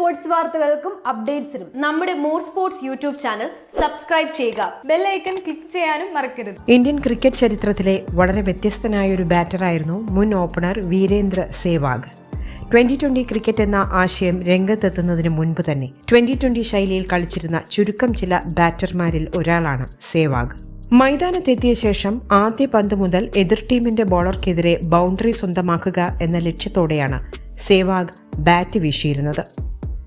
Sports വാർത്തകൾക്കും അപ്ഡേറ്റ്സിനും നമ്മുടെ more sports YouTube channel subscribe ചെയ്യുക. ബെല്ലൈക്കൺ ക്ലിക്ക് ചെയ്യാനും മറക്കരുത്. ഇന്ത്യൻ ക്രിക്കറ്റ് ചരിത്രത്തിലെ വളരെ വ്യത്യസ്തനായ ഒരു ബാറ്ററായിരുന്നു മുൻ opener Virender Sehwag. Twenty twenty cricket എന്ന ആശയം രംഗത്തെത്തുന്നതിന് മുൻപ് തന്നെ ട്വന്റി ട്വന്റി ശൈലിയിൽ കളിച്ചിരുന്ന ചുരുക്കം ചില ബാറ്റർമാരിൽ ഒരാളാണ് സേവാഗ്. മൈതാനത്തെത്തിയ ശേഷം ആദ്യ പന്ത് മുതൽ എതിർ ടീമിന്റെ ബോളർക്കെതിരെ ബൗണ്ടറി സ്വന്തമാക്കുക എന്ന ലക്ഷ്യത്തോടെയാണ് സേവാഗ് ബാറ്റ് വീശിയിരുന്നത്.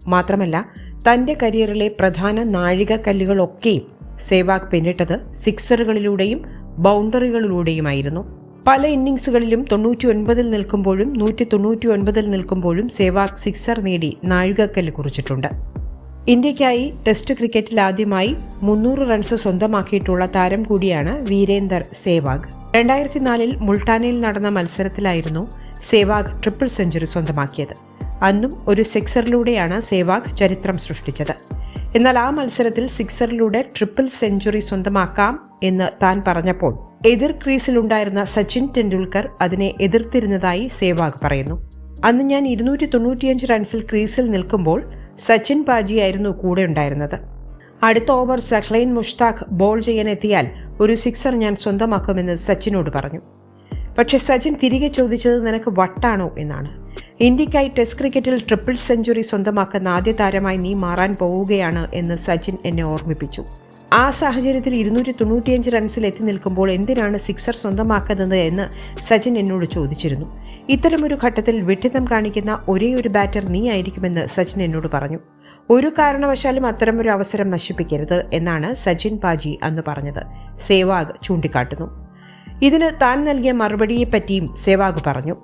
മാത്രമല്ല തന്റെ കരിയറിലെ പ്രധാന നാഴികക്കല്ലുകളൊക്കെയും സേവാഗ് പിന്നിട്ടത് സിക്സറുകളിലൂടെയും ബൗണ്ടറികളിലൂടെയുമായിരുന്നു. പല ഇന്നിംഗ്സുകളിലും തൊണ്ണൂറ്റി ഒൻപതിൽ നിൽക്കുമ്പോഴും നൂറ്റി തൊണ്ണൂറ്റി ഒൻപതിൽ നിൽക്കുമ്പോഴും സേവാഗ് സിക്സർ നേടി നാഴികക്കല്ല് കുറിച്ചിട്ടുണ്ട്. ഇന്ത്യയ്ക്കായി ടെസ്റ്റ് ക്രിക്കറ്റിൽ ആദ്യമായി മുന്നൂറ് റൺസ് സ്വന്തമാക്കിയിട്ടുള്ള താരം കൂടിയാണ് വീരേന്ദർ സേവാഗ്. രണ്ടായിരത്തി നാലിൽ മുൾട്ടാനയിൽ നടന്ന മത്സരത്തിലായിരുന്നു സേവാഗ് ട്രിപ്പിൾ സെഞ്ചുറി സ്വന്തമാക്കിയത്. അന്നും ഒരു സിക്സറിലൂടെയാണ് സേവാഗ് ചരിത്രം സൃഷ്ടിച്ചത്. എന്നാൽ ആ മത്സരത്തിൽ സിക്സറിലൂടെ ട്രിപ്പിൾ സെഞ്ചുറി സ്വന്തമാക്കാം എന്ന് താൻ പറഞ്ഞപ്പോൾ എതിർ ക്രീസിലുണ്ടായിരുന്ന സച്ചിൻ ടെണ്ടുൽക്കർ അതിനെ എതിർത്തിരുന്നതായി സേവാഗ് പറയുന്നു. അന്ന് ഞാൻ ഇരുന്നൂറ്റി തൊണ്ണൂറ്റിയഞ്ച് റൺസിൽ ക്രീസിൽ നിൽക്കുമ്പോൾ സച്ചിൻ പാജിയായിരുന്നു കൂടെ ഉണ്ടായിരുന്നത്. അടുത്ത ഓവർ സഹ്ലൈൻ മുഷ്താഖ് ബോൾ ചെയ്യാനെത്തിയാൽ ഒരു സിക്സർ ഞാൻ സ്വന്തമാക്കുമെന്ന് സച്ചിനോട് പറഞ്ഞു. പക്ഷേ സച്ചിൻ തിരികെ ചോദിച്ചത് നിനക്ക് വട്ടാണോ എന്നാണ്. ഇന്ത്യക്കായി ടെസ്റ്റ് ക്രിക്കറ്റിൽ ട്രിപ്പിൾ സെഞ്ചുറി സ്വന്തമാക്കുന്ന ആദ്യ താരമായി നീ മാറാൻ പോവുകയാണ് എന്ന് സച്ചിൻ എന്നെ ഓർമ്മിപ്പിച്ചു. ആ സാഹചര്യത്തിൽ ഇരുന്നൂറ്റി തൊണ്ണൂറ്റിയഞ്ച് റൺസിൽ എത്തി നിൽക്കുമ്പോൾ എന്തിനാണ് സിക്സർ സ്വന്തമാക്കുന്നത് എന്ന് സച്ചിൻ എന്നോട് ചോദിച്ചിരുന്നു. ഇത്തരമൊരു ഘട്ടത്തിൽ വിഡ്ഢിത്തം കാണിക്കുന്ന ഒരേ ഒരു ബാറ്റർ നീ ആയിരിക്കുമെന്ന് സച്ചിൻ എന്നോട് പറഞ്ഞു. ഒരു കാരണവശാലും അത്തരമൊരു അവസരം നശിപ്പിക്കരുത് എന്നാണ് സച്ചിൻ പാജി അന്ന് പറഞ്ഞത്. സേവാഗ് ചൂണ്ടിക്കാട്ടുന്നു. ഇതിന് താൻ നൽകിയ മറുപടിയെപ്പറ്റിയും സേവാഗ് പറഞ്ഞു.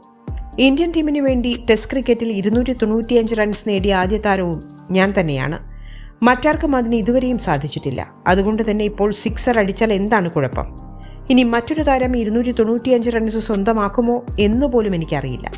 ഇന്ത്യൻ ടീമിന് വേണ്ടി ടെസ്റ്റ് ക്രിക്കറ്റിൽ ഇരുന്നൂറ്റി തൊണ്ണൂറ്റിയഞ്ച് റൺസ് നേടിയ ആദ്യ താരവും ഞാൻ തന്നെയാണ്. മറ്റാർക്കും അതിന് ഇതുവരെയും സാധിച്ചിട്ടില്ല. അതുകൊണ്ട് തന്നെ ഇപ്പോൾ സിക്സർ അടിച്ചാൽ എന്താണ് കുഴപ്പം? ഇനി മറ്റൊരു താരം ഇരുന്നൂറ്റി തൊണ്ണൂറ്റിയഞ്ച് റൺസ് സ്വന്തമാക്കുമോ എന്നുപോലും എനിക്കറിയില്ല.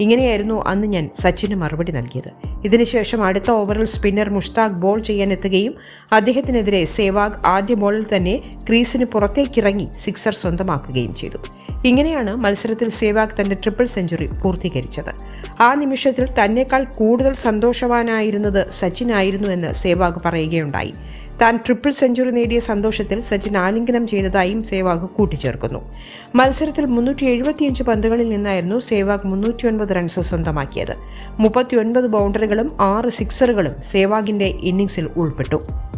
ഇങ്ങനെയായിരുന്നു അന്ന് ഞാൻ സച്ചിന് മറുപടി നൽകിയത്. ഇതിനുശേഷം അടുത്ത ഓവറിൽ സ്പിന്നർ മുഷ്താഖ് ബോൾ ചെയ്യാൻ എത്തുകയും അദ്ദേഹത്തിനെതിരെ സേവാഗ് ആദ്യ ബോളിൽ തന്നെ ക്രീസിന് പുറത്തേക്കിറങ്ങി സിക്സർ സ്വന്തമാക്കുകയും ചെയ്തു. ഇങ്ങനെയാണ് മത്സരത്തിൽ സേവാഗ് തന്റെ ട്രിപ്പിൾ സെഞ്ചുറി പൂർത്തീകരിച്ചത്. ആ നിമിഷത്തിൽ തന്നെക്കാൾ കൂടുതൽ സന്തോഷവാനായിരുന്നത് സച്ചിനായിരുന്നു എന്ന് സേവാഗ് പറയുകയുണ്ടായി. താൻ ട്രിപ്പിൾ സെഞ്ചുറി നേടിയ സന്തോഷത്തിൽ സച്ചിൻ ആലിംഗനം ചെയ്തതായും സേവാഗ് കൂട്ടിച്ചേർക്കുന്നു. മത്സരത്തിൽ മുന്നൂറ്റി എഴുപത്തിയഞ്ച് പന്തുകളിൽ നിന്നായിരുന്നു സേവാഗ് മുന്നൂറ്റി ഒൻപത് റൺസ് സ്വന്തമാക്കിയത്. മുപ്പത്തിയൊൻപത് ബൗണ്ടറികളും ആറ് സിക്സറുകളും സേവാഗിന്റെ ഇന്നിംഗ്സിൽ ഉൾപ്പെട്ടു.